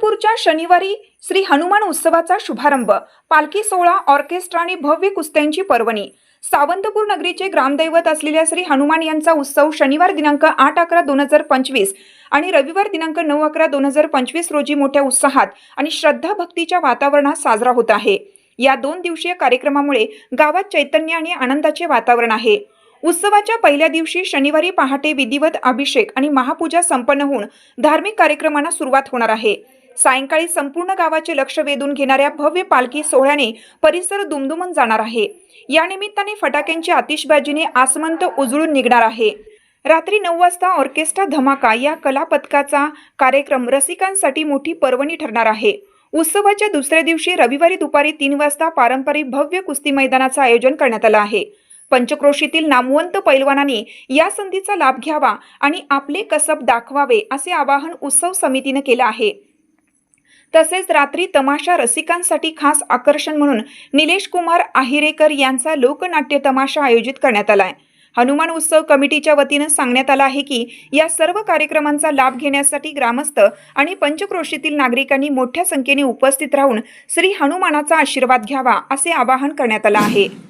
पंढरपूरच्या शनिवारी श्री हनुमान उत्सवाचा शुभारंभ पालखी सोहळा ऑर्केस्ट्रा आणि भव्य कुस्त्यांची पर्वणी. सावंतपूर नगरीचे ग्रामदैवत असलेल्या श्री हनुमान यांचा उत्सव शनिवार दिनांक आठ अकरा दोन हजार पंचवीस आणि रविवार दिनांक नऊ अकरा दोन हजार पंचवीस रोजी मोठ्या उत्साहात आणि श्रद्धा भक्तीच्या वातावरणात साजरा होत आहे. या दोन दिवसीय कार्यक्रमामुळे गावात चैतन्य आणि आनंदाचे वातावरण आहे. उत्सवाच्या पहिल्या दिवशी शनिवारी पहाटे विधिवत अभिषेक आणि महापूजा संपन्न होऊन धार्मिक कार्यक्रमांना सुरुवात होणार आहे. सायंकाळी संपूर्ण गावाचे लक्ष वेधून घेणाऱ्या भव्य पालखी सोहळ्याने परिसर दुमदुमून जाणार आहे. या निमित्ताने फटाक्यांची आतिषबाजीने आसमंत उजळून निघणार आहे. रात्री नऊ वाजता ऑर्केस्ट्रा धमाका या कला पथकाचा कार्यक्रम रसिकांसाठी मोठी पर्वणी ठरणार आहे. उत्सवाच्या दुसऱ्या दिवशी रविवारी दुपारी तीन वाजता पारंपरिक भव्य कुस्ती मैदानाचं आयोजन करण्यात आलं आहे. पंचक्रोशीतील नामवंत पैलवानांनी या संधीचा लाभ घ्यावा आणि आपले कसब दाखवावे असे आवाहन उत्सव समितीनं केलं आहे. तसेच रात्री तमाशा रसिकांसाठी खास आकर्षण म्हणून निलेश कुमार आहिरेकर यांचा लोकनाट्य तमाशा आयोजित करण्यात आलाय. हनुमान उत्सव कमिटीच्या वतीनं सांगण्यात आलं आहे की या सर्व कार्यक्रमांचा लाभ घेण्यासाठी ग्रामस्थ आणि पंचक्रोशीतील नागरिकांनी मोठ्या संख्येने उपस्थित राहून श्री हनुमानाचा आशीर्वाद घ्यावा असे आवाहन करण्यात आलं आहे.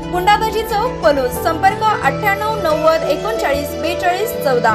गुंडाबाजी चौक पलूस संपर्क अठ्ठ्याण्णव नव्वद एकोणचाळीस बेचाळीस चौदा.